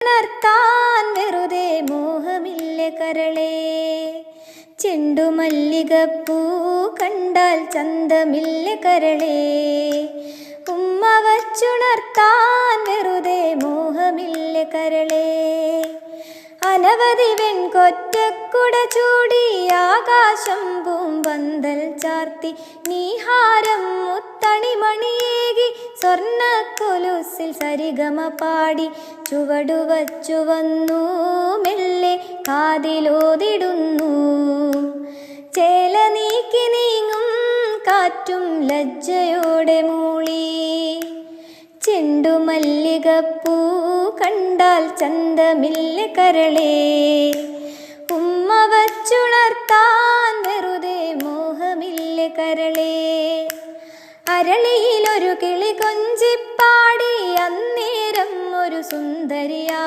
ഉണർത്താൻ വെറുതെ മോഹമില്ല കരളേ. ചെണ്ടുമല്ലികപ്പൂ കണ്ടാൽ ചന്തമില്ല കരളേ. ഉമ്മ വച്ചുണർത്താൻ വെറുതെ മോഹമില്ല കരളേ. അനവധി വെൺകൊറ്റക്കുട ചൂടി ആകാശം പൂമ്പന്തൽ ചാർത്തി നീഹാരം മുത്തണിമണിയേകി സ്വർണ കൊലുസിൽ സരിഗമ പാടി ചുവടുവച്ചു വന്നു. മെല്ലെ കാതിലോതിടുന്നു. ചേല നീക്കി നീങ്ങും കാറ്റും ലജ്ജയോടെ മൂളി. ചെണ്ടുമല്ലികപ്പൂ കണ്ടാൽ ചന്തമില്ല കരളേ. അരളിയിലൊരു കിളി കൊഞ്ചിപ്പാടി അന്നേരം ഒരു സുന്ദരിയാ